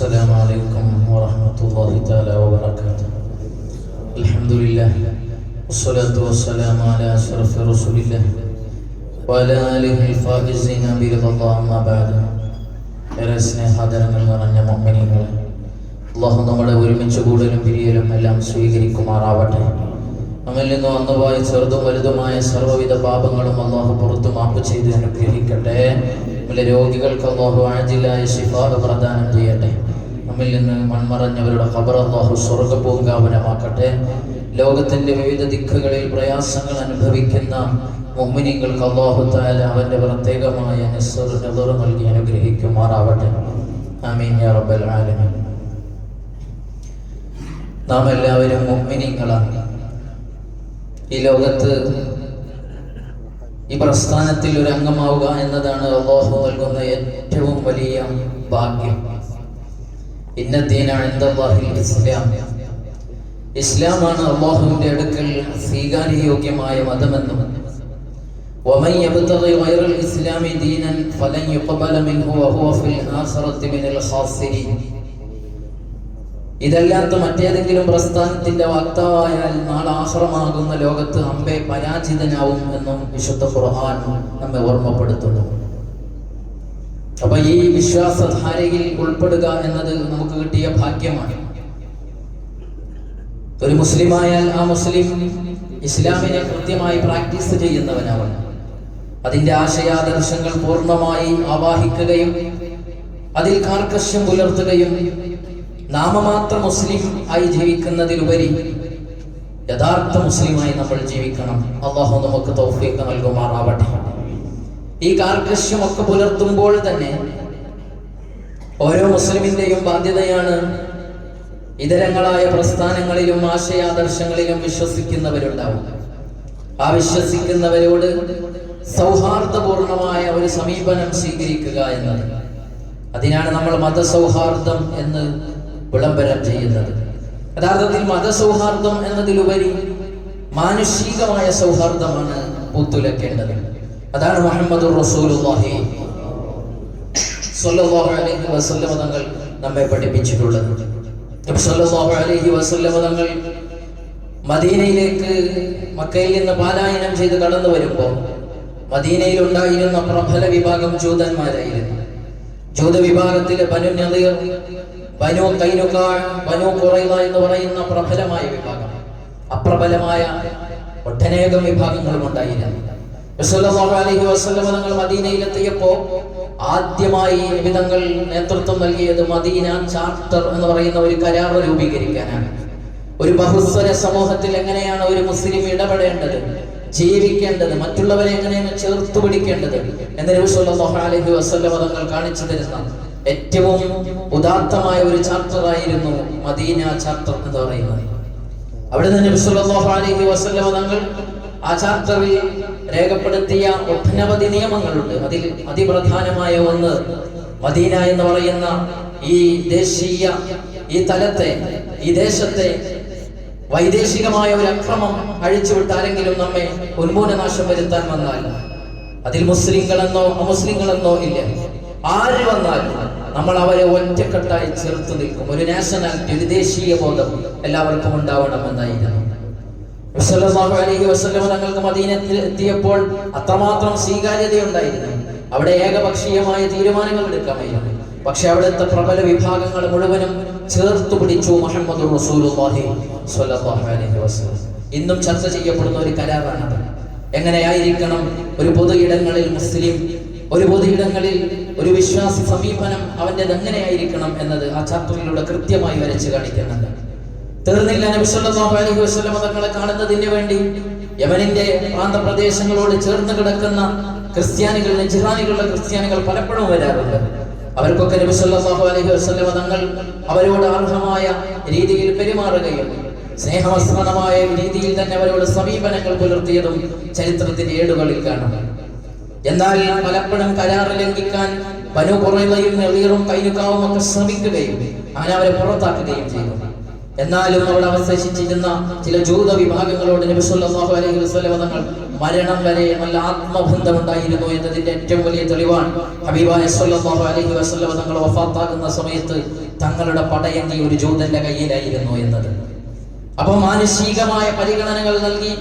السلام عليكم ورحمة الله تعالى وبركاته الحمد لله والصلاة والسلام على أشرف رسول الله وعلى آله الفائزين برضا الله أما بعد ഏറെ സ്നേഹാദരങ്ങൾ നിറഞ്ഞ മൊമ്മനികൾ അള്ളാഹു നമ്മുടെ ഒരുമിച്ച് കൂടലും പിരിയലും എല്ലാം സ്വീകരിക്കുമാറാവട്ടെ നമ്മിൽ നിന്ന് വന്നുപോയ ചെറുതും വലുതുമായ സർവ്വവിധ പാപങ്ങളും അള്ളാഹു പുറത്തു മാപ്പ് ചെയ്ത് അനുഗ്രഹിക്കട്ടെ നമ്മിലെ രോഗികൾക്ക് അള്ളാഹു ആജിലായ ശിഫാഹ് പ്രദാനം ചെയ്യട്ടെ നമ്മിൽ നിന്ന് മൺമറഞ്ഞവരുടെ അള്ളാഹു സ്വർഗപൂങ്കാവനമാക്കട്ടെ ലോകത്തിന്റെ വിവിധ ദിക്കുകളിൽ പ്രയാസങ്ങൾ അനുഭവിക്കുന്ന മുമ്മിനിങ്ങൾക്ക് അള്ളാഹു താല അവന്റെ പ്രത്യേകമായ നെതർ നൽകി അനുഗ്രഹിക്കുമാറാവട്ടെ. ആമീൻ യാ റബ്ബൽ ആലമീൻ. നാം എല്ലാവരും മുമ്മിനിങ്ങളാണ് ഈ ലോകത്ത് ഈ പ്രസ്ഥാനത്തിൽ ഒരു അംഗമാവുക എന്നതാണ് അള്ളാഹു നൽകുന്ന ഏറ്റവും വലിയ ഭാഗ്യം. ഇസ്ലാമാണ് അള്ളാഹുവിന്റെ അടുക്കൽ സ്വീകാര്യയോഗ്യമായ മതമെന്നും ومن يبتغي غير الإسلام دينا فلن يقبل منه وهو في الآخرة من الخاسرين ഇതല്ലാത്ത മറ്റേതെങ്കിലും പ്രസ്ഥാനത്തിന്റെ വക്താവായാൽ നാളെ ആഹ്റമാകുന്ന ലോകത്ത് അമ്പെ പരാജിതനാവും എന്നും വിശുദ്ധ ഖുർആൻ നമ്മെ ഓർമ്മപ്പെടുത്തുന്നു അപ്പൊ ഈ വിശ്വാസധാരയിൽ ഉൾപ്പെടുക എന്നത് നമുക്ക് കിട്ടിയ ഭാഗ്യമാണ്. ഒരു മുസ്ലിമായാൽ ആ മുസ്ലിം ഇസ്ലാമിനെ കൃത്യമായി പ്രാക്ടീസ് ചെയ്യുന്നവനാവണം. അതിന്റെ ആശയാദർശങ്ങൾ പൂർണമായി ആവാഹിക്കുകയും അതിൽ കാർക്കശ്യം പുലർത്തുകയും നാമമാത്ര മുസ്ലിം ആയി ജീവിക്കുന്നതിലുപരി യഥാർത്ഥ മുസ്ലിമായി നമ്മൾ ജീവിക്കണം. അള്ളാഹു നമുക്ക് തൗഫീഖ് നൽകുമാറാവട്ടെ. ഈ കാർക്കശ്യമൊക്കെ പുലർത്തുമ്പോൾ തന്നെ ഓരോ മുസ്ലിമിന്റെയും ബാധ്യതയാണ് ഇതരങ്ങളായ പ്രസ്ഥാനങ്ങളിലും ആശയാദർശങ്ങളിലും വിശ്വസിക്കുന്നവരുണ്ടാവും ആ വിശ്വസിക്കുന്നവരോട് സൗഹാർദ്ദപൂർണമായ ഒരു സമീപനം സ്വീകരിക്കുക എന്നത്. അതിനാണ് നമ്മൾ മതസൗഹാർദ്ദം എന്ന് വിളംബരം ചെയ്യുന്നത്. യഥാർത്ഥത്തിൽ മതസൗഹാർദ്ദം എന്നതിലുപരി മാനുഷികമായ സൗഹാർദ്ദമാണ് പൂത്തുലക്കേണ്ടത്. അതാണ് മുഹമ്മദ് റസൂലുള്ളാഹി. സ്വല്ലല്ലാഹു അലൈഹി വസല്ലമ തങ്ങൾ നമ്മെ പഠിപ്പിച്ചിട്ടുള്ളത്. നബി സ്വല്ലല്ലാഹു അലൈഹി വസല്ലമ തങ്ങൾ മദീനയിലേക്ക് മക്കയിൽ നിന്ന് പാലായനം ചെയ്ത് കടന്നു വരുമ്പോൾ മദീനയിൽ ഉണ്ടായിരുന്ന പ്രബല വിഭാഗം ജൂതന്മാരായിരുന്നു. ജൂത വിഭാഗത്തിലെ ബനു നദീർ ബനു കൈനുക്കാൾ ബനു ഖുറൈള എന്ന് പറയുന്ന പ്രബലമായ വിഭാഗം. അപ്രബലമായ ഒട്ടനേകം വിഭാഗങ്ങളും ഉണ്ടായിരുന്നു. തങ്ങൾ മദീനയിലെത്തിയപ്പോൾ ആദ്യമായി വിധങ്ങൾ നേതൃത്വം നൽകിയത് മദീന ചാർട്ടർ എന്ന് പറയുന്ന ഒരു കരാർ രൂപീകരിക്കാനാണ്. ഒരു ബഹുസ്വര സമൂഹത്തിൽ എങ്ങനെയാണ് ഒരു മുസ്ലിം ഇടപെടേണ്ടത് ജീവിക്കേണ്ടത് മറ്റുള്ളവരെ എങ്ങനെയാണ് ചേർത്ത് പിടിക്കേണ്ടത് എന്ന് നബി സല്ലല്ലാഹു അലൈഹി വസല്ലം തങ്ങൾ കാണിച്ചു തരുന്ന ഏറ്റവും ഉദാത്തമായ ഒരു ചാർട്ടറായിരുന്നു മദീന ചാർട്ടർ എന്ന് പറയുന്നത്. അവിടെ നിന്ന് അലൈഹി വസല്ലം തങ്ങൾ ആ ചാർട്ടറിൽ രേഖപ്പെടുത്തിയ ഒട്ടനവധി നിയമങ്ങളുണ്ട്. അതിൽ അതിപ്രധാനമായ ഒന്ന് മദീന എന്ന് പറയുന്ന ഈ ദേശീയ ഈ തലത്തെ ഈ ദേശത്തെ വൈദേശികമായ ഒരു അക്രമം അഴിച്ചുവിട്ട് ആരെങ്കിലും നമ്മെ ഉന്മൂലനാശം വരുത്താൻ വന്നാൽ അതിൽ മുസ്ലിങ്ങളെന്നോ അമുസ്ലിങ്ങളെന്നോ ഇല്ല. ആര് വന്നാലും നമ്മൾ അവരെ ഒറ്റക്കെട്ടായി ചേർത്ത് നിൽക്കും. ഒരു നാഷണാലിറ്റി ഒരു ദേശീയ ബോധം എല്ലാവർക്കും ഉണ്ടാവണമെന്നായിരുന്നു. അലൈഹി തങ്ങൾക്ക് മദീനത്തിൽ എത്തിയപ്പോൾ അത്രമാത്രം സ്വീകാര്യതയുണ്ടായിരുന്നു. അവിടെ ഏകപക്ഷീയമായ തീരുമാനങ്ങൾ എടുക്കാമായിരുന്നു. പക്ഷെ അവിടുത്തെ പ്രബല വിഭാഗങ്ങൾ മുഴുവനും ചേർത്തു പിടിച്ചു മുഹമ്മദ് ഇന്നും ചർച്ച ചെയ്യപ്പെടുന്ന ഒരു കരാറാണത്. എങ്ങനെയായിരിക്കണം ഒരു പൊതു ഇടങ്ങളിൽ മുസ്ലിം ഒരു പൊതു ഇടങ്ങളിൽ ഒരു വിശ്വാസ സമീപനം അവന്റെ എങ്ങനെയായിരിക്കണം എന്നത് ആ ചാർട്ടറിലൂടെ കൃത്യമായി വരച്ച് കാണിക്കുന്നുണ്ട് തീർന്നില്ല. നബി സല്ലല്ലാഹു അലൈഹി തങ്ങളെ കാണുന്നതിന് വേണ്ടി യമനിന്റെ പ്രാന്തപ്രദേശങ്ങളോട് ചേർന്ന് കിടക്കുന്ന ക്രിസ്ത്യാനികൾ നെജിറാനികളുടെ ക്രിസ്ത്യാനികൾ പലപ്പോഴും വരാറുണ്ട്. അവർക്കൊക്കെ നബി സല്ലല്ലാഹു അലൈഹി വസല്ലം തങ്ങൾ അവരോട് അർഹമായ രീതിയിൽ പെരുമാറുകയും സ്നേഹമസ്മരണമായ രീതിയിൽ തന്നെ അവരോട് സമീപനങ്ങൾ പുലർത്തിയതും ചരിത്രത്തിന്റെ ഏടുകളിൽ കാണാം. എന്നാൽ പലപ്പോഴും കരാർ ലംഘിക്കാൻ പനു കുറയുകയും നെളീറും കൈനുക്കാവും ഒക്കെ ശ്രമിക്കുകയും അങ്ങനെ അവരെ പുറത്താക്കുകയും ചെയ്തു എന്നാലും അവിടെ അവശേഷിച്ചിരുന്ന ചില ജൂത വിഭാഗങ്ങളോട് നബി സല്ലല്ലാഹു അലൈഹി വസല്ലം തങ്ങൾ മരണം വരെ നല്ല ആത്മബന്ധം ഉണ്ടായിരുന്നു എന്നതിന്റെ ഏറ്റവും വലിയ തെളിവാണ്. ഹബീബായ സല്ലല്ലാഹു അലൈഹി വസല്ലം തങ്ങൾ വഫാത്താകുന്ന സമയത്ത് തങ്ങളുടെ പടയങ്ങി ഒരു ജൂതന്റെ കയ്യിലായിരുന്നു എന്നത്. അപ്പൊ മാനുഷികമായ പരിഗണനകൾ നൽകി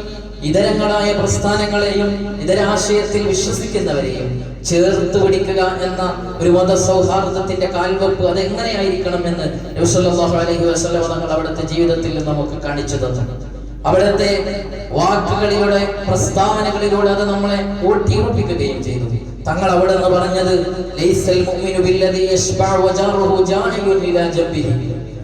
ഇതരങ്ങളായ പ്രസ്ഥാനങ്ങളെയും ഇതരാശയത്തിൽ വിശ്വസിക്കുന്നവരെയും ചേർത്ത് പിടിക്കുക എന്ന ഒരു മത സൗഹാർദ്ദത്തിന്റെ കാൽവെപ്പ് അതെങ്ങനെയായിരിക്കണം എന്ന് നബി സല്ലല്ലാഹു അലൈഹി തങ്ങൾ അവിടുത്തെ ജീവിതത്തിൽ നമുക്ക് കാണിച്ചു തന്നു. അവിടുത്തെ വാക്കുകളിലൂടെ പ്രസ്താവനകളിലൂടെ അത് നമ്മളെ ഊട്ടിയുറപ്പിക്കുകയും ചെയ്തു. തങ്ങൾ അവിടെ നിന്ന് പറഞ്ഞത് ലൈസൽ മുഅ്മിനു ബില്ലദീ വജാറുഹു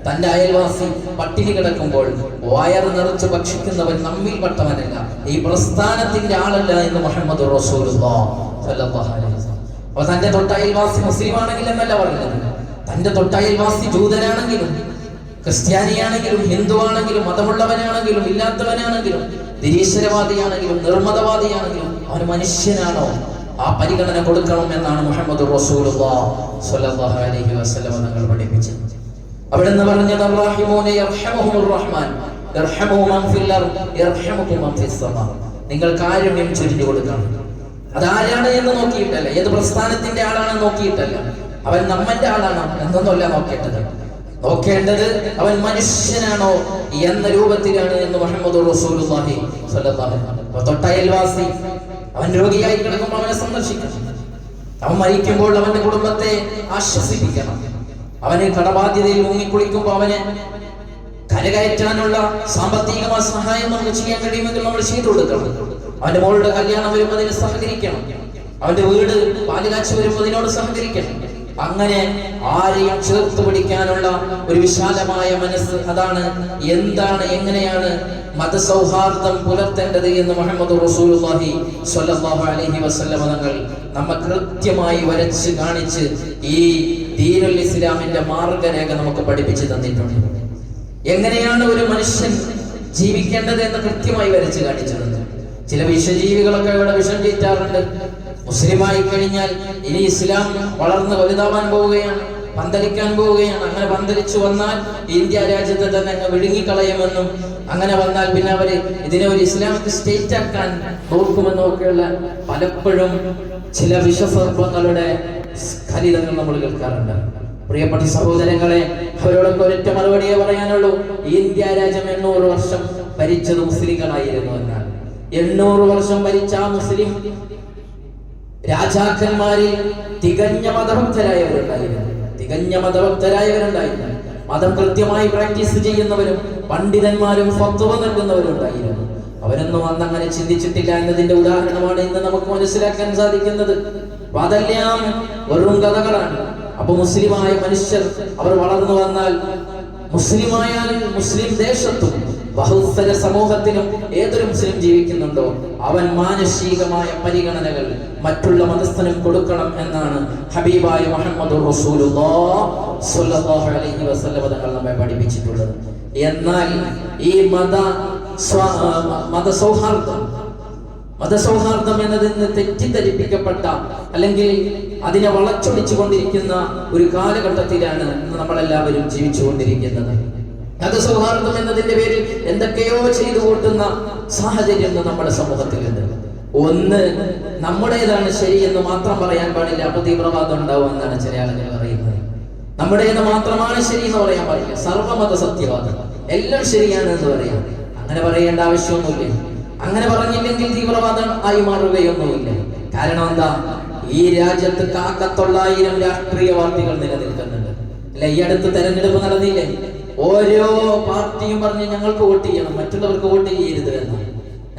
തന്റെ അയൽവാസി പട്ടിണി കിടക്കുമ്പോൾ വയർ നിറച്ച് ഭക്ഷിക്കുന്നവൻ നമ്മിൽ പെട്ടവനല്ല. ഈ പ്രസ്ഥാനത്തിന്റെ ആളല്ല എന്ന് മുഹമ്മദ് അപ്പൊ തന്റെ തൊട്ടയൽവാസി മുസ്ലിം ആണെങ്കിൽ എന്നല്ല പറഞ്ഞത്. തന്റെ തൊട്ടയൽവാസി ജൂതനാണെങ്കിലും ക്രിസ്ത്യാനിയാണെങ്കിലും ഹിന്ദു ആണെങ്കിലും മതമുള്ളവനാണെങ്കിലും ഇല്ലാത്തവനാണെങ്കിലും നിരീശ്വരവാദിയാണെങ്കിലും നിർമ്മതവാദിയാണെങ്കിലും അവൻ മനുഷ്യനാണോ? ആ പരിഗണന കൊടുക്കണം എന്നാണ് മുഹമ്മദ് റസൂൽ അലൈഹി വസല്ലം തങ്ങൾ പഠിപ്പിച്ചത്. അവിടെ നിന്ന് പറഞ്ഞത് നിങ്ങൾ കാരുണ്യം ചൊരിഞ്ഞു കൊടുക്കണം. അതാരാണ് എന്ന് നോക്കിയിട്ടല്ല. ഏത് പ്രസ്ഥാനത്തിന്റെ ആളാണെന്ന് നോക്കിയിട്ടല്ല. അവൻ നമ്മന്റെ ആളാണ് എന്നൊന്നുമല്ല നോക്കേണ്ടത്. നോക്കേണ്ടത് അവൻ മനുഷ്യനാണോ എന്ന രൂപത്തിലാണ് എന്ന് മുഹമ്മദ് റസൂലുള്ളാഹി സ്വല്ലല്ലാഹു തൊട്ടയൽവാസി അവൻ രോഗിയായി കിടക്കുമ്പോൾ അവനെ സന്ദർശിക്കണം. അവൻ മരിക്കുമ്പോൾ അവന്റെ കുടുംബത്തെ ആശ്വസിപ്പിക്കണം. അവന് കടബാധ്യതയിൽ മുങ്ങിക്കുളിക്കുമ്പോൾ അവന് കരകയറ്റാനുള്ള സാമ്പത്തികമായ സഹായം നമുക്ക് ചെയ്യാൻ കഴിയുമെങ്കിൽ നമ്മൾ ചെയ്തു കൊടുക്കണം. അവന്റെ മോളുടെ കല്യാണം വരുമ്പോൾ അതിന് സഹകരിക്കണം. അവന്റെ വീട് പാലുകാഴ്ച വരുമ്പോൾ അതിനോട് സഹകരിക്കണം. അങ്ങനെ ആരെയും ചേർത്ത് പിടിക്കാനുള്ള ഒരു വിശാലമായ മനസ്സ് അതാണ്. എന്താണ് എങ്ങനെയാണ് മതസൗഹാർദ്ദം പുലർത്തേണ്ടത് എന്ന് മുഹമ്മദ് റസൂലുള്ളാഹി സ്വല്ലല്ലാഹു അലൈഹി വസല്ലം തങ്ങൾ നമ്മ കൃത്യമായി വരച്ച് കാണിച്ച് ഈ ദീനുൽ ഇസ്ലാമിന്റെ മാർഗരേഖ നമുക്ക് പഠിപ്പിച്ചു തന്നിട്ടുണ്ട്. എങ്ങനെയാണ് ഒരു മനുഷ്യൻ ജീവിക്കേണ്ടത് എന്ന് കൃത്യമായി വരച്ച് കാണിച്ചു തന്നു ചില വിഷജീവികളൊക്കെ ഇവിടെ വിഷം ചീറ്റാറുണ്ട് മുസ്ലിമായി കഴിഞ്ഞാൽ ഇനി ഇസ്ലാം വളർന്ന് വലുതാവാൻ പോവുകയാണ് പന്തലിക്കാൻ പോവുകയാണ്. അങ്ങനെ പന്തലിച്ചു വന്നാൽ ഇന്ത്യ രാജ്യത്തെ തന്നെ അങ്ങ് വിഴുങ്ങിക്കളയുമെന്നും അങ്ങനെ വന്നാൽ പിന്നെ അവർ ഇതിനെ ഒരു ഇസ്ലാമിക് സ്റ്റേറ്റ് ആക്കാൻ നോക്കുമെന്നും ഒക്കെയുള്ള പലപ്പോഴും ചില വിഷസർപ്പങ്ങളുടെ സ്ഖലിതങ്ങൾ നമ്മൾ കേൾക്കാറുണ്ട്. പ്രിയപ്പെട്ട സഹോദരങ്ങളെ അവരോടൊക്കെ ഒരൊറ്റ മറുപടിയേ പറയാനുള്ളൂ. ഇന്ത്യ രാജ്യം എണ്ണൂറ് വർഷം ഭരിച്ചത് മുസ്ലിങ്ങളായിരുന്നു എന്നാൽ. എണ്ണൂറ് വർഷം ഭരിച്ച ആ മുസ്ലിം രാജാക്കന്മാരിൽ തികഞ്ഞ മതഭക്തരായവരുണ്ടായിരുന്നു. തികഞ്ഞ മതഭക്തരായവരുണ്ടായിരുന്നു. മതം കൃത്യമായി പ്രാക്ടീസ് ചെയ്യുന്നവരും പണ്ഡിതന്മാരും ഫത്വ നൽകുന്നവരുണ്ടായിരുന്നു. അവരൊന്നും അന്ന് അങ്ങനെ ചിന്തിച്ചിട്ടില്ല എന്നതിന്റെ ഉദാഹരണമാണ് ഇന്ന് നമുക്ക് മനസ്സിലാക്കാൻ സാധിക്കുന്നത്. അതെല്ലാം വെറും കഥകളാണ്. അപ്പൊ മുസ്ലിമായ മനുഷ്യർ അവർ വളർന്നു വന്നാൽ മുസ്ലിമായാൽ മുസ്ലിം ദേശത്തും ബഹുസ്വര സമൂഹത്തിലും ഏതൊരു മുസ്ലിം ജീവിക്കുന്നുണ്ടോ അവൻ മാനുഷികമായ പരിഗണനകൾ മറ്റുള്ള മതസ്ഥനും കൊടുക്കണം എന്നാണ് ഹബീബായ മുഹമ്മദ് അലൈഹി തങ്ങൾ നമ്മെ പഠിപ്പിച്ചിട്ടുള്ളത്. എന്നാൽ ഈ മത മതസൗഹാർദ്ദം മതസൗഹാർദ്ദം നിന്ന് തെറ്റിദ്ധരിപ്പിക്കപ്പെട്ട അല്ലെങ്കിൽ അതിനെ വളച്ചൊടിച്ചു കൊണ്ടിരിക്കുന്ന ഒരു കാലഘട്ടത്തിലാണ് ഇന്ന് നമ്മളെല്ലാവരും ജീവിച്ചുകൊണ്ടിരിക്കുന്നത്. മതസൗഹാർദ്ദം എന്നതിന്റെ പേരിൽ എന്തൊക്കെയോ ചെയ്തു കൂട്ടുന്ന സാഹചര്യം നമ്മുടെ സമൂഹത്തിലുണ്ട്. ഒന്ന് നമ്മുടേതാണ് ശരി എന്ന് മാത്രം പറയാൻ പാടില്ല. അപ്പൊ തീവ്രവാദം ഉണ്ടാവും എന്നാണ് ചില ആളുകൾ പറയുന്നത്. നമ്മുടേത് മാത്രമാണ് ശരി എന്ന് പറയാൻ പാടില്ല. സർവമത സത്യവാദം. എല്ലാം ശരിയാണ് എന്ന് പറയാം. അങ്ങനെ പറയേണ്ട ആവശ്യമൊന്നുമില്ല. അങ്ങനെ പറഞ്ഞില്ലെങ്കിൽ തീവ്രവാദം ആയി മാറുകയൊന്നുമില്ല. കാരണം എന്താ? ഈ രാജ്യത്ത് കാക്കത്തൊള്ളായിരം രാഷ്ട്രീയ പാർട്ടികൾ നിലനിൽക്കുന്നുണ്ട്. അല്ലെ? ഈ അടുത്ത് തെരഞ്ഞെടുപ്പ് നടന്നില്ലേ? ഓരോ പാർട്ടിയും പറഞ്ഞ് ഞങ്ങൾക്ക് വോട്ട് ചെയ്യണം. മറ്റുള്ളവർക്ക് വോട്ട് ചെയ്യരുത് എന്ന്.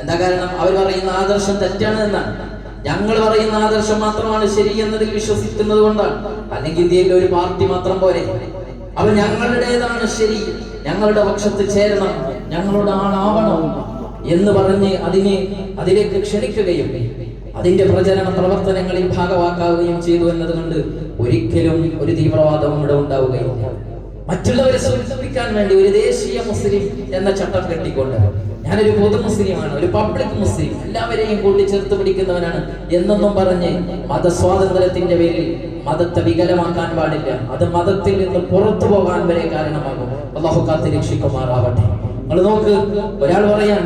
എന്താ കാരണം? അവർ പറയുന്ന ആദർശം തെറ്റാണ് എന്നാണ്. ഞങ്ങൾ പറയുന്ന ആദർശം മാത്രമാണ് ശരി എന്നതിൽ വിശ്വസിക്കുന്നത് കൊണ്ടാണ്. അല്ലെങ്കിൽ ഇന്ത്യയിലെ ഒരു പാർട്ടി മാത്രം പോരെ. അപ്പൊ ഞങ്ങളുടേതാണ് ശരി. ഞങ്ങളുടെ പക്ഷത്ത് ചേരണം. ഞങ്ങളുടെ ആളാവണം എന്ന് പറഞ്ഞ് അതിനെ അതിലേക്ക് ക്ഷണിക്കുകയും അതിന്റെ പ്രചരണ പ്രവർത്തനങ്ങളിൽ ഭാഗമാക്കാവുകയും ചെയ്തു എന്നതുകൊണ്ട് ഒരിക്കലും ഒരു തീവ്രവാദവും ഇവിടെ ഉണ്ടാവുകയില്ല. മറ്റുള്ളവരെ സൂചിപ്പിക്കാൻ വേണ്ടി ഒരു ദേശീയ മുസ്ലിം എന്ന ചട്ടം കെട്ടിക്കൊണ്ട് ഞാനൊരു പൊതു മുസ്ലിമാണ് ഒരു പബ്ലിക് മുസ്ലിം എല്ലാവരെയും കൂട്ടിച്ചേർത്ത് പിടിക്കുന്നവനാണ് എന്നൊന്നും പറഞ്ഞ് മതസ്വാതന്ത്ര്യത്തിന്റെ പേരിൽ മതത്തെ വികലമാക്കാൻ പാടില്ല. അത് മതത്തിൽ നിന്ന് പുറത്തു പോകാൻ വരെ കാരണമാകും. അള്ളാഹു കാത്ത് രക്ഷിക്കുമാറാവട്ടെ. നിങ്ങൾ നോക്ക് ഒരാൾ പറയാൻ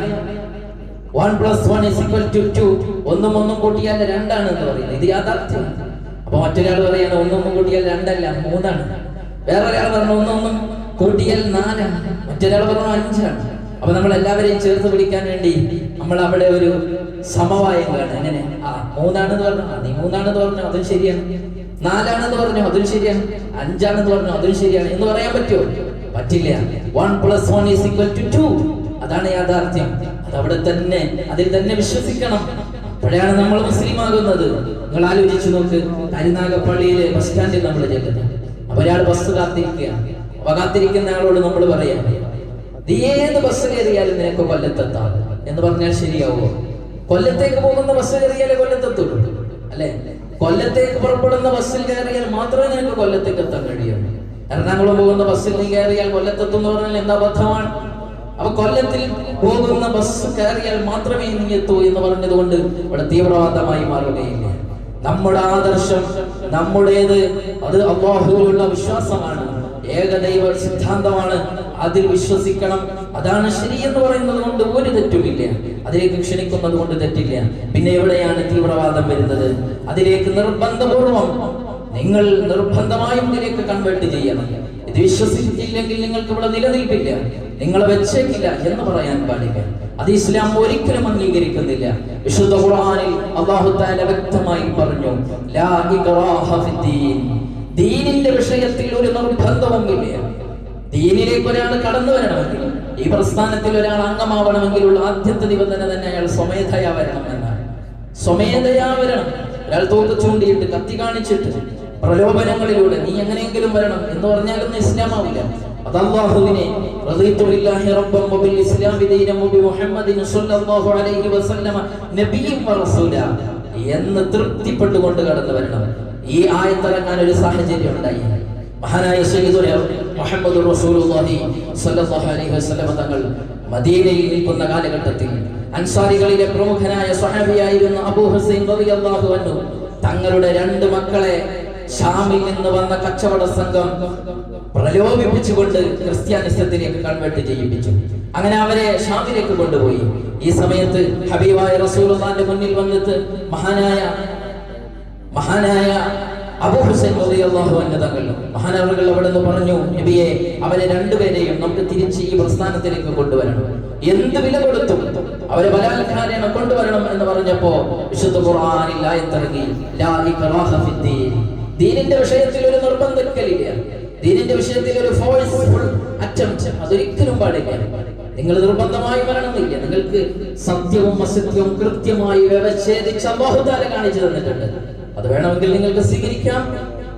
one plus one is equal to two ഒന്നും ഒന്നും കൂട്ടിയാൽ രണ്ടാണ് എന്ന് പറയുന്നത്. ഇത് യാഥാർത്ഥ്യമാണ്. അപ്പൊ മറ്റൊരാൾ പറയാണ് ഒന്നും കൂട്ടിയാൽ രണ്ടല്ല മൂന്നാണ്. വേറെ ഒരാൾ പറഞ്ഞു ഒന്നൊന്നും കൂട്ടിയാൽ നാലാണ് മറ്റൊരാൾ പറഞ്ഞു അഞ്ചാണ്. അപ്പൊ നമ്മൾ എല്ലാവരെയും ചേർത്ത് പിടിക്കാൻ വേണ്ടി നമ്മൾ അവിടെ ഒരു സമവായം കാണും. എങ്ങനെ? ആ മൂന്നാണെന്ന് പറഞ്ഞു. ആ നീ മൂന്നാണെന്ന് പറഞ്ഞു അതും ശരിയാണ്. നാലാണെന്ന് പറഞ്ഞു അതും ശരിയാണ്. അഞ്ചാണെന്ന് പറഞ്ഞു അതും ശരിയാണ്. എന്ന് പറയാൻ പറ്റുമോ? പറ്റില്ല. One plus one is equal to two അതാണ് യാഥാർത്ഥ്യം. അത് അവിടെ തന്നെ അതിൽ തന്നെ വിശ്വസിക്കണം. അപ്പോഴാണ് നമ്മൾ മുസ്ലിം ആകുന്നത് നിങ്ങൾ ആലോചിച്ചു നോക്ക്. കരുനാഗപ്പള്ളിയിലെ ബസ് സ്റ്റാൻഡിൽ നമ്മൾ ചെല്ലുന്നത്. ഒരാൾ ബസ് കാത്തിരിക്കുക. അപ്പൊ കാത്തിരിക്കുന്ന ആളോട് നമ്മൾ പറയാം നീ ഏത് ബസ് കയറിയാലും നിനക്ക് കൊല്ലത്തെത്താം. എന്ന് പറഞ്ഞാൽ ശരിയാവോ? കൊല്ലത്തേക്ക് പോകുന്ന ബസ് കയറിയാലേ കൊല്ലത്തെത്തുള്ളൂ. അല്ലെ? കൊല്ലത്തേക്ക് പുറപ്പെടുന്ന ബസ്സിൽ കയറിയാൽ മാത്രമേ നിനക്ക് കൊല്ലത്തേക്ക് എത്താൻ കഴിയൂ. എറണാകുളം പോകുന്ന ബസ്സിൽ നീ കയറിയാൽ കൊല്ലത്തെത്തും പറഞ്ഞാൽ എന്താ അബദ്ധമാണ്? അപ്പൊ കൊല്ലത്തിൽ പോകുന്ന ബസ് കയറിയാൽ മാത്രമേ നീ എത്തൂ എന്ന് പറഞ്ഞതുകൊണ്ട് ഇവിടെ തീവ്രവാദമായി മാറുകയില്ല. നമ്മുടെ ആദർശം നമ്മുടേത് അത് അള്ളാഹുവിലുള്ള വിശ്വാസമാണ്. ഏകദൈവ സിദ്ധാന്തമാണ് അതിൽ വിശ്വസിക്കണം. അതാണ് ശരി എന്ന് പറയുന്നത് കൊണ്ട് ഒരു തെറ്റുമില്ല. അതിലേക്ക് ക്ഷണിക്കുന്നത് കൊണ്ട് തെറ്റില്ല. പിന്നെ എവിടെയാണ് തീവ്രവാദം വരുന്നത്? അതിലേക്ക് നിർബന്ധപൂർവം നിങ്ങൾ നിർബന്ധമായും ഇതിലേക്ക് കൺവേർട്ട് ചെയ്യണം. ഇത് വിശ്വസിച്ചില്ലെങ്കിൽ നിങ്ങൾക്ക് ഇവിടെ നിലനിൽപ്പില്ല. നിങ്ങളെ വെച്ചേക്കില്ല എന്ന് പറയാൻ പാടില്ല. അത് ഇസ്ലാം ഒരിക്കലും അംഗീകരിക്കുന്നില്ല. വിശുദ്ധ ഖുർആനിൽ അല്ലാഹു തആല വ്യക്തമായി പറഞ്ഞു ലാ ഇഖറാഹ ഫിദ്ദീൻ ദീനിന്റെ വിഷയത്തിൽ ഒരു നിർബന്ധവുമില്ല. ദീനിലേക്ക് ഒരാൾ കടന്നു വരണമെങ്കിൽ ഈ പ്രസ്ഥാനത്തിൽ ഒരാൾ അംഗമാവണമെങ്കിലുള്ള ആദ്യത്തെ നിബന്ധന തന്നെ അയാൾ സ്വമേധയാ വരണം എന്നാണ്. സ്വമേധയാ വരണം. ഒരാൾ തോക്ക് ചൂണ്ടിയിട്ട് കത്തി കാണിച്ചിട്ട് പ്രലോഭനങ്ങളിലൂടെ നീ എങ്ങനെയെങ്കിലും വരണം എന്ന് പറഞ്ഞാലൊന്നും ഇസ്ലാമാവില്ല. അത് അല്ലാഹുവിനെ റബ്ബും റബ്ബൻ വബിൽ ഇസ്ലാമി ദീനം വബി മുഹമ്മദിൻ സ്വല്ലല്ലാഹു അലൈഹി വസല്ലമ നബിയ്യും വറസൂല എന്ന് തൃപ്തിപ്പെട്ടുകൊണ്ട് കടന്നു വരണം. ഈ ആയത്തിറങ്ങാൻ ഒരു സാഹചര്യം ഉണ്ടായി. മഹാനായ മുഹമ്മദ് റസൂലുള്ളാഹി സ്വല്ലല്ലാഹു അലൈഹി വസല്ലമ തങ്ങൾ മദീനയിൽ നിൽക്കുന്ന കാലഘട്ടത്തിൽ അൻസാരികളിലെ പ്രമുഖനായ സ്വഹാബിയായിരുന്ന അബൂ ഹുസൈൻ റളിയല്ലാഹു അൻഹു. തങ്ങളുടെ രണ്ട് മക്കളെ ഷാമിൽ നിന്ന് വന്ന കച്ചവട സംഘം പ്രലോഭിപ്പിച്ചുകൊണ്ട് ക്രിസ്ത്യാനിസത്തിലേക്ക് കൺവേർട്ട് ചെയ്യിപ്പിച്ചു. അങ്ങനെ അവരെ ഷാമിലേക്ക് കൊണ്ടുപോയി. ഈ സമയത്ത് ഹബീബായ റസൂലുള്ളാന്റെ മുന്നിൽ വന്നിട്ട് മഹാനായ മഹാനായ അബു ഹുസൈൻ റളിയല്ലാഹു അൻഹു തങ്ങൾ മഹാനവറുകൾ അവിടെ നിന്ന് പറഞ്ഞു നബിയെ അവരെ രണ്ടുപേരെയും നമുക്ക് തിരിച്ച് ഈ പ്രസ്ഥാനത്തിലേക്ക് കൊണ്ടുവരണം. എന്ത് വില കൊടുത്തും അവരെ ബലാത്കാരേണ കൊണ്ടുവരണം എന്ന് പറഞ്ഞപ്പോ വിശുദ്ധ ഖുർആനിൽ ആയത്തിറങ്ങി ലാ ഇക്റാഹ ഫിദ്ദീൻ ദീനിന്റെ വിഷയത്തിൽ ഒരു നിർബന്ധക്കലില്ല ദീനിന്റെ വിഷയത്തിൽ ഒരു ഫോഴ്സ്ഫുൾ അറ്റംപ്റ്റ് അതൊരിക്കലും പാടില്ല. നിങ്ങൾ നിർബന്ധമായി വരണമെന്നില്ല. നിങ്ങൾക്ക് സത്യവും അസത്യവും കൃത്യമായി വ്യവച്ഛേദിച്ച് അള്ളാഹുദാല കാണിച്ചു തന്നിട്ടുണ്ട്. അത് വേണമെങ്കിൽ നിങ്ങൾക്ക് സ്വീകരിക്കാം.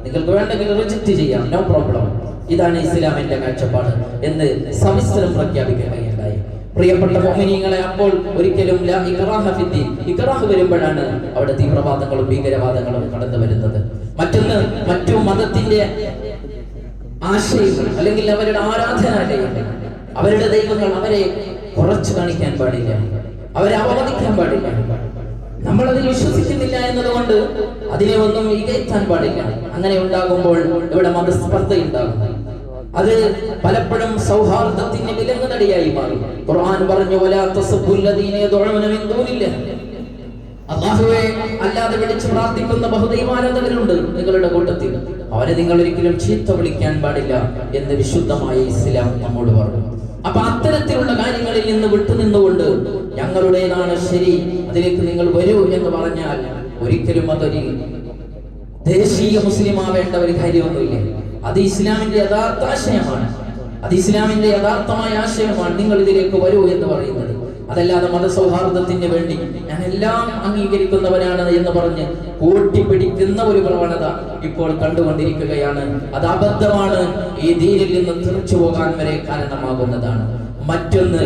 നിങ്ങൾക്ക് വേണ്ടെങ്കിൽ റിജക്റ്റ് ചെയ്യാം. നോ പ്രോബ്ലം ഇതാണ് ഇസ്ലാമിന്റെ കാഴ്ചപ്പാട് എന്ന് സവിസ്തരം പ്രഖ്യാപിക്കുകയുണ്ടായി പ്രിയപ്പെട്ട മോഹിനിയങ്ങളെ അപ്പോൾ ഒരിക്കലും വരുമ്പോഴാണ് അവിടെ തീവ്രവാദങ്ങളും ഭീകരവാദങ്ങളും കടന്നു വരുന്നത്. മറ്റൊന്ന് മറ്റു മതത്തിന്റെ ആശയങ്ങൾ അല്ലെങ്കിൽ അവരുടെ ആരാധനാലയങ്ങൾ അവരുടെ ദൈവങ്ങൾ അവരെ കുറച്ചു കാണിക്കാൻ പാടില്ല അവരെ അവമതിക്കാൻ പാടില്ല. നമ്മൾ അതിൽ വിശ്വസിക്കുന്നില്ല എന്നതുകൊണ്ട് അതിനെ ഒന്നും ഇകയത്താൻ പാടില്ല. അങ്ങനെ ഉണ്ടാകുമ്പോൾ ഇവിടെ മതസ്പർദ്ധ ഉണ്ടാകും അത് പലപ്പോഴും സൗഹാർദ്ദത്തിന് വിലങ്ങുതടിയായി മാറി. ഖുർആൻ പറഞ്ഞു "വലാ തസബ്ബുല്ലദീന യദ്ഉന മിൻ ദൂനില്ലാഹ് അള്ളാഹുവെ അല്ലാതെ വിളിച്ച് പ്രാർത്ഥിക്കുന്ന ബഹുദൈവാരാധകരുണ്ട് നിങ്ങളുടെ കൂട്ടത്തിൽ. അവരെ നിങ്ങൾ ഒരിക്കലും ചീത്ത വിളിക്കാൻ പാടില്ല എന്ന് വിശുദ്ധമായ ഇസ്ലാം നമ്മോട് പറഞ്ഞു. അപ്പൊ അത്തരത്തിലുള്ള കാര്യങ്ങളിൽ നിന്ന് വിട്ടുനിന്നുകൊണ്ട് ഞങ്ങളുടേതാണ് ശരി അതിലേക്ക് നിങ്ങൾ വരൂ എന്ന് പറഞ്ഞാൽ ഒരിക്കലും അതൊരു ദേശീയ മുസ്ലിമാവേണ്ട ഒരു കാര്യമൊന്നുമില്ല. അത് ഇസ്ലാമിന്റെ യഥാർത്ഥ ആശയമാണ്. അത് ഇസ്ലാമിന്റെ യഥാർത്ഥമായ ആശയമാണ് നിങ്ങൾ ഇതിലേക്ക് വരൂ എന്ന് പറയുന്നത്. അതല്ലാതെ മതസൗഹാർദ്ദത്തിന് വേണ്ടി ഞാൻ എല്ലാം അംഗീകരിക്കുന്നവനാണ് എന്ന് പറഞ്ഞ് കൂട്ടിപ്പിടിക്കുന്ന ഒരു പ്രവണത ഇപ്പോൾ കണ്ടുകൊണ്ടിരിക്കുകയാണ്. അത് അബദ്ധമാണ്. ഈ ദീനിൽ നിന്ന് തിരിച്ചു പോകാൻ വരെ കാരണമാകുന്നതാണ്. മറ്റൊന്ന്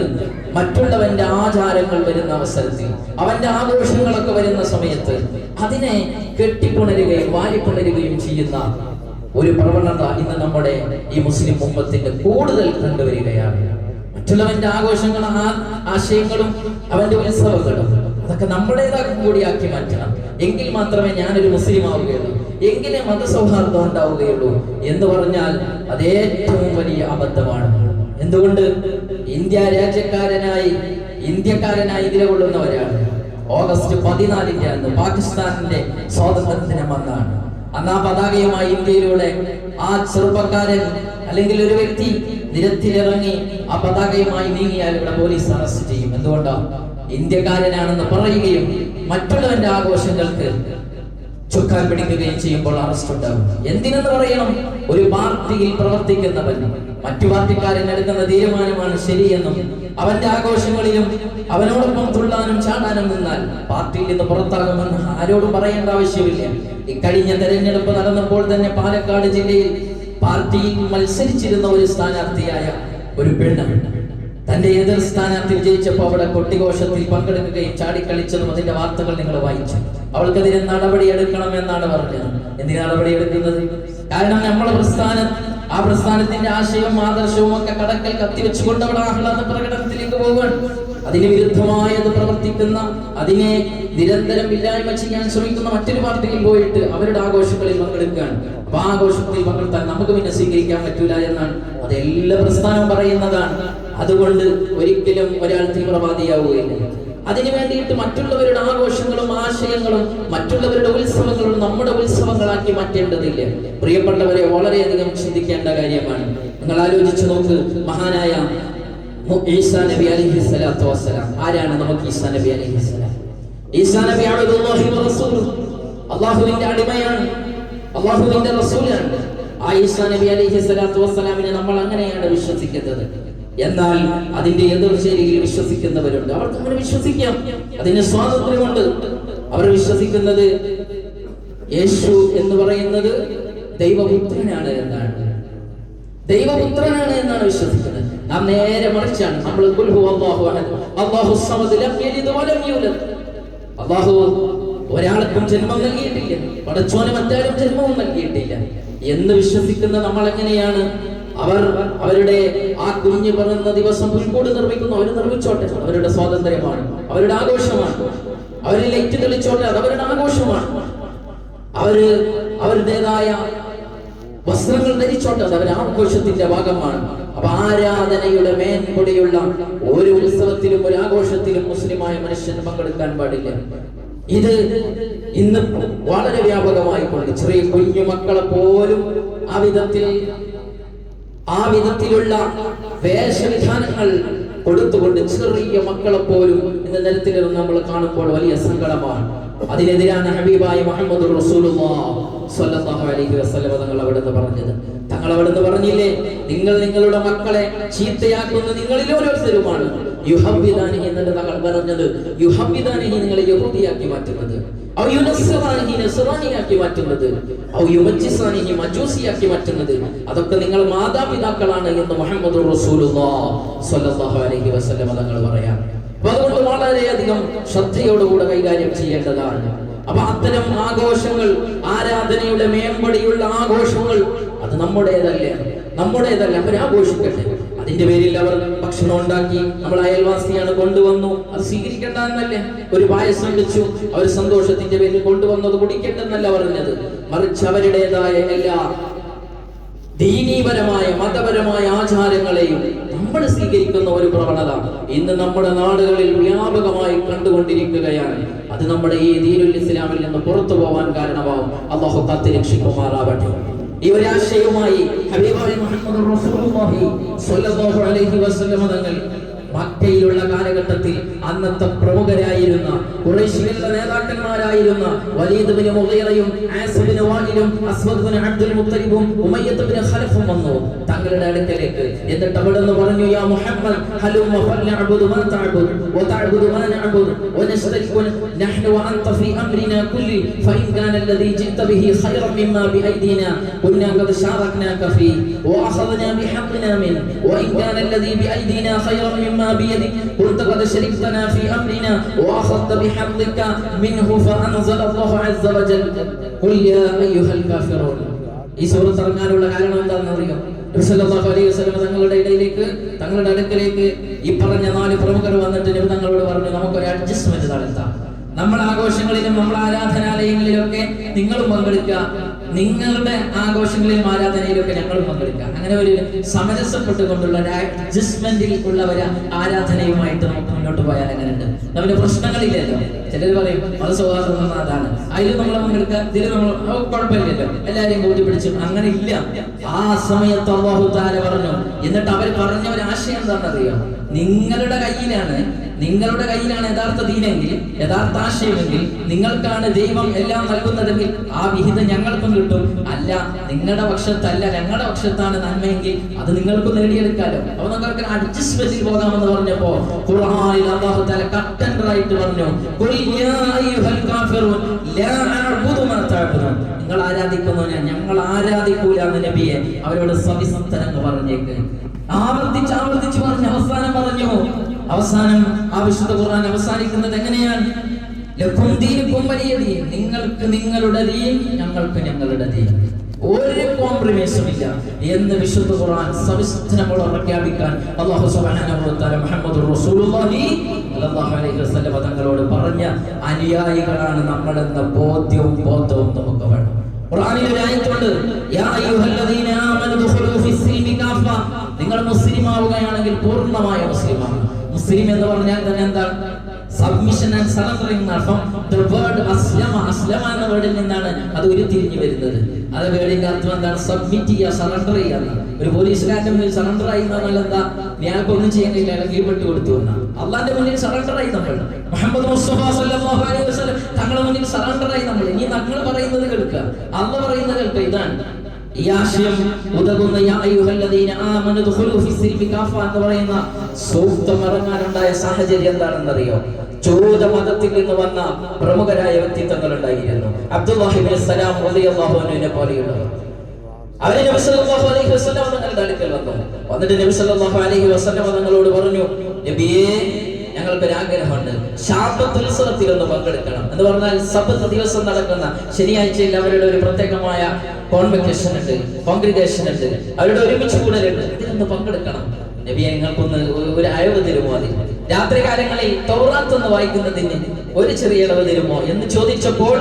മറ്റുള്ളവന്റെ ആചാരങ്ങൾ വരുന്ന അവസരത്തിൽ അവന്റെ ആഘോഷങ്ങളൊക്കെ വരുന്ന സമയത്ത് അതിനെ കെട്ടിപ്പുണരുകയും വാരിപ്പുണരുകയും ചെയ്യുന്ന ഒരു പ്രവണത ഇന്ന് നമ്മുടെ ഈ മുസ്ലിം മുമ്പത്തിന്റെ കൂടുതൽ കണ്ടുവരികയാണ്. മറ്റുള്ളവന്റെ ആഘോഷങ്ങളും ആ ആശയങ്ങളും അവന്റെ ഉത്സവങ്ങളും അതൊക്കെ നമ്മുടേതാക്കി കൂടിയാക്കി മാറ്റണം. എങ്കിൽ മാത്രമേ ഞാനൊരു മുസ്ലിം ആവുകയുള്ളൂ. എങ്കിലേ മതസൗഹാർദ്ദം ഉണ്ടാവുകയുള്ളൂ. എന്ന് പറഞ്ഞാൽ അത് ഏറ്റവും വലിയ അബദ്ധമാണ്. എന്തുകൊണ്ട്? ഇന്ത്യ രാജ്യക്കാരനായി ഇന്ത്യക്കാരനായി നിലകൊള്ളുന്നവരാണ്. ഓഗസ്റ്റ് പതിനാലിന്റെ അന്ന് പാകിസ്ഥാനിന്റെ സ്വാതന്ത്ര്യ ദിനം അന്നാണ്. അന്ന് ആ പതാകയുമായി ഇന്ത്യയിലൂടെ ആ ചെറുപ്പക്കാരൻ അല്ലെങ്കിൽ ഒരു വ്യക്തി നിരത്തിലിറങ്ങി ആ പതാകയുമായി നീങ്ങിയാൽ ഇവിടെ പോലീസ് അറസ്റ്റ് ചെയ്യും. എന്തുകൊണ്ടാണ് ഇന്ത്യക്കാരനാണെന്ന് പറയുകയും മറ്റുള്ളവന്റെ ആഘോഷങ്ങൾക്ക് ചുക്കാൻ പിടിക്കുകയും ചെയ്യുമ്പോൾ അറസ്റ്റ് ഉണ്ടാകും. എന്തിനെന്ന് പറയണം? ഒരു പാർട്ടിയിൽ പ്രവർത്തിക്കുന്നവൻ. മറ്റു പാർട്ടിക്കാരൻ എടുക്കുന്ന തീരുമാനമാണ് ശരിയെന്നും അവന്റെ ആഘോഷങ്ങളിലും അവനോടൊപ്പം തുള്ളാനും ചാടാനും നിന്നാൽ പാർട്ടിയിൽ നിന്ന് പുറത്താകുമെന്ന് ആരോടും പറയേണ്ട ആവശ്യമില്ല. ഇക്കഴിഞ്ഞ തെരഞ്ഞെടുപ്പ് നടന്നപ്പോൾ തന്നെ പാലക്കാട് ജില്ലയിൽ പാർട്ടിയിൽ മത്സരിച്ചിരുന്ന ഒരു സ്ഥാനാർത്ഥിയായ ഒരു പെണ്ണ് തന്റെ എതിർ സ്ഥാനാർത്ഥി വിജയിച്ചപ്പോൾ അവിടെ കൊട്ടിഘോഷത്തിൽ പങ്കെടുക്കുകയും ചാടിക്കളിച്ചതും അതിന്റെ വാർത്തകൾ നിങ്ങൾ വായിച്ചു. അവൾക്കെതിരെ നടപടി എടുക്കണം എന്നാണ് പറഞ്ഞത്. എന്തിനാ നടപടി എടുക്കുന്നത്? കാരണം നമ്മളെ പ്രസ്ഥാനം ആ പ്രസ്ഥാനത്തിന്റെ ആശയവും ആദർശവും ഒക്കെ കടക്കൽ കത്തിവെച്ചുകൊണ്ട് അവിടെ ആഹ്ലാദ പ്രകടനത്തിലേക്ക് പോവുകയാണ്. അതിന് വിരുദ്ധമായത് പ്രവർത്തിക്കുന്ന അതിനെ നിരന്തരം ഇല്ലായ്മ ചെയ്യാൻ ശ്രമിക്കുന്ന മറ്റൊരു പാർട്ടിയിൽ പോയിട്ട് അവരുടെ ആഘോഷങ്ങളിൽ പങ്കെടുക്കുകയാണ്. അപ്പൊ ആഘോഷത്തിൽ പങ്കെടുത്താൽ നമുക്ക് പിന്നെ സ്വീകരിക്കാൻ പറ്റൂല എന്നാണ് അത് പ്രസ്ഥാനം പറയുന്നതാണ്. അതുകൊണ്ട് ഒരിക്കലും ഒരാൾ തീവ്രവാദിയാവുകയില്ല. അതിനു വേണ്ടിയിട്ട് മറ്റുള്ളവരുടെ ആഘോഷങ്ങളും ആശയങ്ങളും മറ്റുള്ളവരുടെ ഉത്സവങ്ങളും നമ്മുടെ ഉത്സവങ്ങളാക്കി മാറ്റേണ്ടതില്ല. പ്രിയപ്പെട്ടവരെ വളരെയധികം ചിന്തിക്കേണ്ട കാര്യമാണ്. നിങ്ങൾ ആലോചിച്ചു നോക്ക് മഹാനായ ഈസാ നബി അലൈഹി സ്വലാത്തു വസ്സലാം. ആരാണ് നമുക്ക് ഈസാ നബി അലൈഹി സ്വലാം? ഈസാ നബി അള്ളാഹുവിന്റെ അടിമയാണ്. അള്ളാഹുവിന്റെ റസൂലാണ്. ആ ഈസാ നബി അലൈഹി സ്വലാത്തു വസ്സലാമിനെ നമ്മൾ അങ്ങനെയാണ് വിശ്വസിക്കുന്നത്. എന്നാൽ അതിന്റെ എതിർചേരിയിൽ വിശ്വസിക്കുന്നവരുണ്ട്. അവർക്ക് അങ്ങനെ വിശ്വസിക്കാം. അതിന് സ്വാതന്ത്ര്യമുണ്ട്. അവർ വിശ്വസിക്കുന്നത് യേശു എന്ന് പറയുന്നത് ദൈവപുത്രനാണ് എന്നാണ്. ദൈവപുത്രനാണ് എന്നാണ് വിശ്വസിക്കുന്നത്. നാം നേരെ മറിച്ചാണ്. നമ്മൾ അള്ളാഹു അള്ളാഹു ഒരാൾക്കും ജന്മം നൽകിയിട്ടില്ല. പടച്ചോന് മറ്റാരും ജന്മവും നൽകിയിട്ടില്ല. എന്ന് വിശ്വസിക്കുന്ന നമ്മൾ എങ്ങനെയാണ് അവർ അവരുടെ ആ കുഞ്ഞ് പിറന്ന ദിവസം പുൽക്കൂട് നിർമ്മിക്കുന്നു. അവർ നിർമ്മിച്ചോട്ടെ. അവരുടെ സ്വാതന്ത്ര്യമാണ്. അവരുടെ ആഘോഷമാണ്. അവർ ലൈറ്റ് തെളിച്ചോട്ടെ. അത് അവരുടെ ആഘോഷമാണ്. അവർ അവരുടേതായ വസ്ത്രങ്ങൾ ധരിച്ചോട്ടെ. അത് ആഘോഷത്തിന്റെ ഭാഗമാണ്. അപ്പൊ ആരാധനയുടെ മേൻപൊടിയുള്ള ഒരു ഉത്സവത്തിലും ഒരു ആഘോഷത്തിലും മുസ്ലിമായ മനുഷ്യൻ പങ്കെടുക്കാൻ പാടില്ല. ഇത് ഇന്ന് വളരെ വ്യാപകമായി കൊണ്ട് ചെറിയ കുഞ്ഞു മക്കളെ പോലും ആ വിധത്തിൽ ആ വിധത്തിലുള്ള വേഷവിധാനങ്ങൾ കൊടുത്തുകൊണ്ട് ചെറിയ മക്കളെ പോലും എന്ന നിരത്തിൽ നമ്മൾ കാണുമ്പോൾ വലിയ സങ്കടമാണ്. അതിനെതിരാണ് ഹബീബായി മുഹമ്മദ് തങ്ങൾ അവിടുന്ന് പറഞ്ഞത്. തങ്ങൾ അവിടുന്ന് പറഞ്ഞില്ലേ നിങ്ങൾ നിങ്ങളുടെ മക്കളെ ചീത്തയാക്കുന്ന നിങ്ങളിൽ ഓരോരുത്തരുമാണ്. യുഹബിദാനി എന്നിട്ട് തങ്ങൾ പറഞ്ഞത് യുഹബിദാനി നിങ്ങളെ യഹൂദിയാക്കി മാറ്റുന്നത്. നസ്റാനിയാക്കി മാറ്റുന്നത് ഔ യുമജ്ജിസാനിഹി മജൂസിയാക്കി മാറ്റുന്നത്. അതൊക്കെ നിങ്ങൾ മാതാപിതാക്കളാണ് എന്ന് മുഹമ്മദ് അലൈഹി വസല്ലം തങ്ങൾ പറയാം. അപ്പൊ അതുകൊണ്ട് വളരെയധികം ശ്രദ്ധയോടുകൂടെ കൈകാര്യം ചെയ്യേണ്ടതാണ്. അപ്പൊ അത്തരം ആഘോഷങ്ങൾ ആരാധനയുടെ മേമ്പടിയുള്ള ആഘോഷങ്ങൾ അത് നമ്മുടേതല്ല? നമ്മുടേതല്ല അവർ ആഘോഷിക്കട്ടെ അതിന്റെ പേരിൽ അവർ ഭക്ഷണം ഉണ്ടാക്കി നമ്മൾ അയൽവാസിയാണ് കൊണ്ടുവന്നു. അത് സ്വീകരിക്കേണ്ട എന്നല്ലേ? ഒരു പായസം വെച്ചു അവർ സന്തോഷത്തിന്റെ പേരിൽ കൊണ്ടുവന്നത് കുടിക്കേണ്ടെന്നല്ല പറഞ്ഞത്. മറിച്ച് അവരുടേതായ എല്ലാ ദീനീപരമായ മതപരമായ ആചാരങ്ങളെയും നമ്മൾ സ്വീകരിക്കുന്ന ഒരു പ്രവണത ഇന്ന് നമ്മുടെ നാടുകളിൽ വ്യാപകമായി കണ്ടുകൊണ്ടിരിക്കുകയാണ്. അത് നമ്മുടെ ഈ ദീനുൽ ഇസ്ലാമിൽ നിന്ന് പുറത്തു പോവാൻ കാരണമാവും. അള്ളാഹു കത്ത് രക്ഷിക്കുമാറാവട്ടെ ഈ ഒരാശയവുമായി ഹബീബായ റസൂലുള്ളാഹി സ്വല്ലല്ലാഹു അലൈഹി വസല്ലം തങ്ങൾ മക്കയിലുള്ള കാലഘട്ടത്തിൽ അന്നത്തെ പ്രമുഖരായിരുന്ന കുറേശികളുടെ നേതാക്കന്മാരായിരുന്ന വലീദബിന് മുഹൈറയും ആസിബിന് വാലിലും അസ്വദ്ബിന് അബ്ദുൽ മുത്തലിബും ഉമയ്യത്തുബിന് ഖലഫും വന്നു. തങ്ങളുടെ അടുക്കലേക്ക് എന്നിട്ട് അവിടെ നിന്ന് പറഞ്ഞു യാ മുഹമ്മദ് ഹലുമ്മ ഫൽനഅബുദു മാ തഅബുദ് വതഅബുദു മാ നഅബുദ് വനശ്തരിഖു നഹ്നു വഅൻത ഫീ അംരിനാ കുല്ലി ഫഇൻ കാന അൽദീ ജിത്ത ബിഹി ഖൈറൻ മിമ്മാ ബിഐദിനാ കുന്നാ ഖദ് ശാറക്നാക ഫീ വഅഖദ്നാ ബിഹഖ്നാ മിൻ വഇൻ കാന അൽദീ ബിഐദിനാ ഖൈറൻ മിമ്മാ مما بيدك كنت قد شركتنا في أمرنا وأخذت بحقك منه فأنزل الله عز وجل قل يا أيها الكافرون ഈ സൂറത്ത് ഇറങ്ങാനുള്ള കാരണം എന്താണെന്ന് അറിയാം നബി സല്ലല്ലാഹു അലൈഹി വസല്ലം തങ്ങളുടെ ഇടയിലേക്ക് തങ്ങളുടെ അടുക്കലേക്ക് ഈ പറഞ്ഞ നാല് പ്രമുഖർ വന്നിട്ട് നബി തങ്ങളോട് പറഞ്ഞു നമുക്കൊരു അഡ്ജസ്റ്റ്മെന്റ് നടത്താം നമ്മുടെ ആഘോഷങ്ങളിലും നമ്മുടെ ആരാധനാലയങ്ങളിലും ഒക്കെ നിങ്ങളും പങ്കെടുക്കുക നിങ്ങളുടെ ആഘോഷങ്ങളിലും ആരാധനയിലും ഒക്കെ ഞങ്ങൾ പങ്കെടുക്കുക. അങ്ങനെ ഒരു സമരസപ്പെട്ടുകൊണ്ടുള്ള ഒരു അഡ്ജസ്റ്റ്മെന്റിൽ ഉള്ള ഒരു ആരാധനയുമായിട്ട് നമുക്ക് മുന്നോട്ട് പോയാൽ എങ്ങനെയുണ്ട്? നമ്മുടെ പ്രശ്നങ്ങളില്ലല്ലോ. ചിലർ പറയും അത് സൗഹാർദ്ദം അതാണ്. അതിൽ നമ്മൾ പങ്കെടുക്കുക ഇതിൽ നമ്മൾ കുഴപ്പമില്ലല്ലോ. എല്ലാവരെയും കൂട്ടി പിടിച്ചു അങ്ങനെ ഇല്ല. ആ സമയത്ത് അള്ളാഹു താര പറഞ്ഞു എന്നിട്ട് അവർ പറഞ്ഞ ഒരു ആശയം എന്താണെന്നറിയോ? നിങ്ങളുടെ കയ്യിലാണ് നിങ്ങളുടെ കയ്യിലാണ് യഥാർത്ഥ ദീനെങ്കിൽ യഥാർത്ഥ ആശയമെങ്കിൽ നിങ്ങൾക്കാണ് ദൈവം എല്ലാം നൽകുന്നതെങ്കിൽ ആ വിഹിതം ഞങ്ങൾക്കും കിട്ടും. അല്ല നിങ്ങളുടെ പക്ഷത്തല്ല ഞങ്ങളുടെ പക്ഷത്താണ് നന്മയെങ്കിൽ അത് നിങ്ങൾക്കും നേടിയെടുക്കാലോ. അപ്പൊ നമുക്ക് അഡ്ജസ്റ്റ്മെന്റിൽ പോകാമെന്ന് പറഞ്ഞപ്പോ ഖുർആനിൽ അല്ലാഹു തആല പറഞ്ഞു ഖുൽ യാ അയ്യുഹൽ നിങ്ങൾ ആരാധിക്കുന്നവനെ ഞങ്ങൾ ആരാധിക്കൂല എന്ന് നബിയെ അവരോട് സവിസ്തരങ്ങ് പറഞ്ഞേക്ക്. ആവർത്തിച്ച് ആവർത്തിച്ച് പറഞ്ഞു അവസാനം പറഞ്ഞു അവസാനം ആ വിശുദ്ധ ഖുർആൻ അവസാനിക്കുന്നത് എങ്ങനെയാണ്? ലക്കും ദീനുക്കും ദീൻ. നിങ്ങൾക്ക് നിങ്ങളുടെ ദീൻ ഞങ്ങൾക്ക് ഞങ്ങളുടെ ദീൻ. ഒരു കോംപ്രമൈസും ഇല്ല എന്ന് വിശുദ്ധ ഖുർആൻ സവിസ്തരമോട് പ്രഖ്യാപിക്കാൻ അല്ലാഹു സുബ്ഹാനഹു വ തആല മുഹമ്മദ് റസൂലുള്ളാഹി സ്വല്ലല്ലാഹു അലൈഹി വസല്ലം തങ്ങളോട് പറഞ്ഞ അനുയായികളാണ് നമ്മളെന്ന ബോധ്യവും ബോധവും നമുക്ക് വേണം. ഖുർആനിൽ ഒരു ആയത്തുണ്ട് യാ അയ്യുഹല്ലദീന നിങ്ങൾ മുസ്ലിം ആവുകയാണെങ്കിൽ പൂർണമായ മുസ്ലിമാണ് മുസ്ലിം എന്ന് പറഞ്ഞാൽ തന്നെ എന്താണ്? സബ്മിഷൻ ആൻഡ് സറണ്ടറിംഗ് അർത്ഥം ദ വേർഡ് അസ്ലമ അസ്ലമ എന്ന വേർഡിൽ നിന്നാണ് അത് ഉരുത്തിരിഞ്ഞു വരുന്നത്. അത് വേർഡിന്റെ അർത്ഥം എന്താണ്? സബ്മിറ്റ് ചെയ്യുക സറണ്ടർ ചെയ്യുക ഒരു പോലീസുകാരന്റെ മുന്നിൽ സറണ്ടർ ആയി എന്നാൽ എന്താ? ഇയാൾക്ക് ഒന്നും ചെയ്യാൻ കഴിയില്ല കീഴ്പെട്ട് കൊടുത്തു വന്ന അള്ളാന്റെ മുന്നിൽ സറണ്ടർ ആയി നമ്മൾ. മുഹമ്മദ് മുസ്തഫ സല്ലല്ലാഹു അലൈഹി വസല്ലം തങ്ങളുടെ മുന്നിൽ സറണ്ടർ ആയി നമ്മൾ. ഇനി നമ്മൾ പറയുന്നത് കേൾക്കുക. അള്ള പറയുന്നത് കേൾക്കുക. ഇതാണ് ഈ എന്ന് പറയുന്ന ഇറങ്ങാനുണ്ടായ സാഹചര്യം എന്താണെന്നറിയോ? ചോദ മതത്തിൽ നിന്ന് വന്ന പ്രമുഖരായ വ്യക്തിത്വങ്ങൾ ഉണ്ടായിരുന്നു അബ്ദുല്ലാഹിബിൻ സലാം പോലെയുള്ളവർ. അവർ അലൈഹി വസല്ലം വന്നു. വന്നിട്ട് നബി അലൈഹി വസല്ലം തങ്ങളോട് പറഞ്ഞു നബിയേ ഞങ്ങൾക്ക് ഒരു ആഗ്രഹമുണ്ട് ശാപത്തുത്സവത്തിൽ ഒന്ന് പങ്കെടുക്കണം. എന്ന് പറഞ്ഞാൽ സപത്ത് ദിവസം നടക്കുന്ന ശനിയാഴ്ചയിൽ അവരുടെ ഒരു പ്രത്യേകമായ കോൺവെക്കേഷൻ ഉണ്ട് കോൺഗ്രിഗേഷൻ ഉണ്ട്. അവരുടെ ഒരുമിച്ച് കൂടലുണ്ട്. ഇതിലൊന്ന് പങ്കെടുക്കണം. നബിയെ നിങ്ങൾക്കൊന്ന് ഒരു അയവ് തരുമോ അതിൽ രാത്രി കാലങ്ങളിൽ തോറാത്തൊന്ന് വായിക്കുന്നതിന് ഒരു ചെറിയ ഇളവ് തരുമോ എന്ന് ചോദിച്ചപ്പോൾ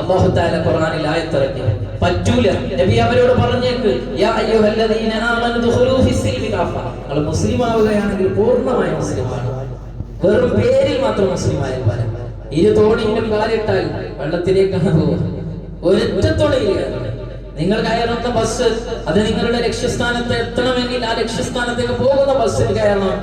അള്ളാഹുത്താല ഖുർആനിൽ ആയത്തിറക്കി പറ്റൂല. നബി അവരോട് പറഞ്ഞേക്ക് മുസ്ലിം ആവുകയാണെങ്കിൽ പൂർണമായ മുസ്ലിമാണ്. വെറും പേരിൽ മാത്രം മുസ്ലിമായ ഇരു തോണിയിലും കാലിട്ടാൽ വെള്ളത്തിലേക്കാണ് പോകുക ഒരൊറ്റ. നിങ്ങൾ കയറുന്ന ബസ് അത് നിങ്ങളുടെ ലക്ഷ്യസ്ഥാനത്ത് എത്തണമെങ്കിൽ ആ ലക്ഷ്യസ്ഥാനത്തേക്ക് പോകുന്ന ബസ്സിൽ കയറണം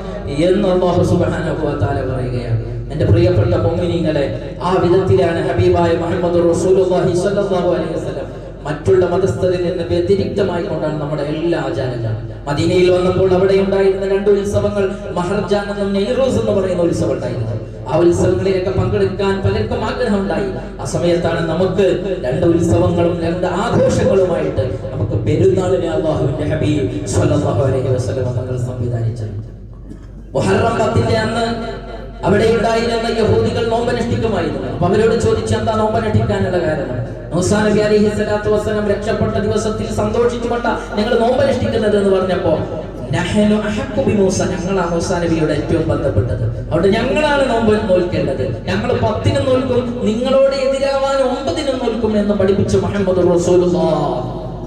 എന്ന് അല്ലാഹു സുബ്ഹാനഹു വ തആല പറയുകയാണ്. എന്റെ പ്രിയപ്പെട്ട പൊങ്ങിനീങ്ങളെ ആ വിധത്തിലാണ് ഹബീബായ മുഹമ്മദ് റസൂലുള്ളാഹി സ്വല്ലല്ലാഹു അലൈഹി വസല്ലം മറ്റുള്ള മതസ്ഥരിൽ നിന്ന് വ്യതിരിക്തമായി കൊണ്ടാണ് നമ്മുടെ എല്ലാ ആചാരങ്ങളും മദീനയിൽ വന്നപ്പോൾ അവിടെ ഉണ്ടായിരുന്ന രണ്ട് ഉത്സവങ്ങൾ മഹർജാൻ എന്നും നെയ്റോസ് എന്ന് പറയുന്ന ഉത്സവം ഉണ്ടായിരുന്നു ആ ഉത്സവങ്ങളിലൊക്കെ പങ്കെടുക്കാൻ പലർക്കും ആഗ്രഹം ഉണ്ടായി ആ സമയത്താണ് നമുക്ക് രണ്ട് ഉത്സവങ്ങളും രണ്ട് ആഘോഷങ്ങളുമായിട്ട് നമുക്ക് പെരുന്നാളിനെ അള്ളാഹുവിന്റെ ഹബീബ് സല്ലല്ലാഹു അലൈഹി വസല്ലം തങ്ങൾ സംവിധാനിച്ചത്. മുഹറം പത്തിന്റെ അന്ന് അവിടെ ഉണ്ടായിരുന്ന യഹൂദികൾ നോമ്പനുഷ്ഠിക്കുമായിരുന്നു. അപ്പൊ അവരോട് ചോദിച്ചു എന്താ നോമ്പനുഷ്ഠിക്കാനുള്ള കാരണം? മൂസാ നബി അലൈഹി സ്വലാത്തു വസ്സലാം രക്ഷപ്പെട്ട ദിവസത്തിൽ സന്തോഷിച്ചുകൊണ്ട ഞങ്ങൾ നോമ്പനുഷ്ഠിക്കുന്നത് എന്ന് പറഞ്ഞപ്പോ നഹനു അഹഖു ബി മൂസ. ഞങ്ങളാ മൂസാ നബിയോട് ഏറ്റവും ബന്ധപ്പെട്ടത്. അവിടെ ഞങ്ങളാണ് നോമ്പ് നോൽക്കേണ്ടത്. ഞങ്ങൾ പത്തിനും നോൽക്കും നിങ്ങളോട് എതിരാവാൻ ഒമ്പതിനും നോൽക്കും എന്ന് പഠിപ്പിച്ചു മുഹമ്മദ്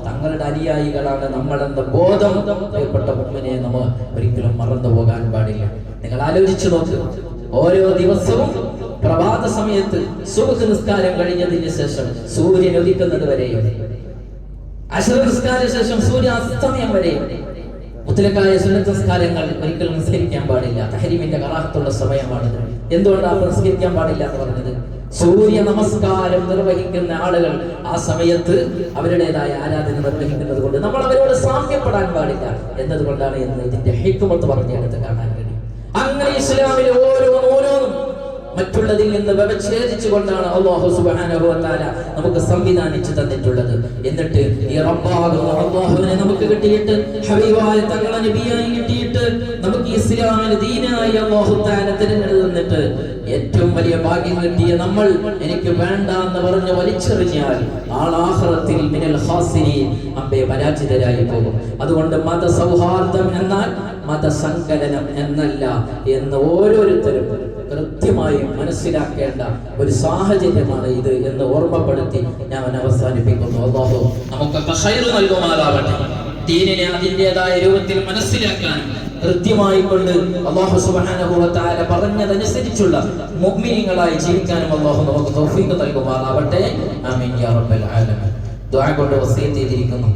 തങ്ങളുടെ അനുയായികളാണ് നമ്മളെന്ന ബോധം. പ്രിയപ്പെട്ട മുമ്പിനെ നമ്മൾ ഒരിക്കലും മറന്നു പോകാൻ പാടില്ല. നിങ്ങൾ ആലോചിച്ചു നോക്കുക ഓരോ ദിവസവും പ്രഭാത സമയത്ത് സുബഹ് നിസ്കാരം കഴിഞ്ഞതിന് ശേഷം സൂര്യൻ ഉദിക്കുന്നത് വരെയും. അശര നിസ്കാര ശേഷം സൂര്യ അസ്തമയം വരെയും. മുത്തലക്കായ സുന്നത്ത് നിസ്കാരങ്ങൾ ഒരിക്കലും നിസ്കരിക്കാൻ പാടില്ല. തഹരീമിന്റെ കറാഹത്തുള്ള സമയമാണിത്. എന്തുകൊണ്ടാണ് നിസ്കരിക്കാൻ പാടില്ല എന്ന് പറഞ്ഞത്? സൂര്യ നമസ്കാരം നിർവഹിക്കുന്ന ആളുകൾ ആ സമയത്ത് അവരുടേതായ ആരാധന നിർവഹിക്കുന്നത് കൊണ്ട് നമ്മൾ അവരോട് സാമ്യപ്പെടാൻ പാടില്ല. എന്നതുകൊണ്ടാണ് എന്ന് ഇതിന്റെ ഹിക്കുമത്ത് പറഞ്ഞെടുത്ത് കാണാൻ കഴിയും. അങ്ങനെ ഇസ്ലാമിലെ ഓരോന്നും മറ്റുള്ളതിൽ നിന്ന് വ്യവച്ഛേദിച്ചുകൊണ്ടാണ് അള്ളാഹു തആല നമുക്ക് സംവിധാനിച്ചു തന്നിട്ടുള്ളത്. എന്നിട്ട് ഈ റബ്ബാകുന്ന അള്ളാഹുവിനെ നമുക്ക് കിട്ടിയിട്ട് ഹബീബായ തങ്ങളെ നബിയായി കിട്ടിയിട്ട് നമുക്ക് ഇസ്ലാമിന് ദീനായി അള്ളാഹു തആല തിരഞ്ഞെടുത്ത് തന്നിട്ട് ഏറ്റവും വലിയ ഭാഗ്യം കിട്ടിയ നമ്മൾ എനിക്ക് വേണ്ട എന്ന് പറഞ്ഞ് വലിച്ചെറിഞ്ഞാൽ ആളാഹ്റത്തിൽ മിനൽ ഹാസിനി അമ്പയെ പരാജിതരായി പോകും. അതുകൊണ്ട് മതസൗഹാർദ്ദം എന്നാൽ മതസങ്കലനം എന്നല്ല എന്ന് ഓരോരുത്തരും കൃത്യമായും മനസ്സിലാക്കേണ്ട ഒരു സാഹചര്യമാണ് ഇത് എന്ന് ഓർമ്മപ്പെടുത്തി ഞാൻ അവസാനിപ്പിക്കുന്നു. അല്ലാഹു നമുക്കൊക്കെ ഹൈർ നൽകുമാറാവട്ടെ. ദീനിനെ അതിന്റെതായ രൂപത്തിൽ മനസ്സിലാക്കാനും കൃത്യമായി കൊണ്ട് അള്ളാഹു തആല പറഞ്ഞതനുസരിച്ചുള്ള മുഗ്മിനികളായി ജീവിക്കാനും അള്ളാഹു നമുക്ക് തൗഫീഖ് നൽകുമാറാവട്ടെ. ആമീൻ യാ റബ്ബൽ ആലമീൻ. ദുആ കൊണ്ട് വസിയത്ത് ചെയ്തിരിക്കുന്നു.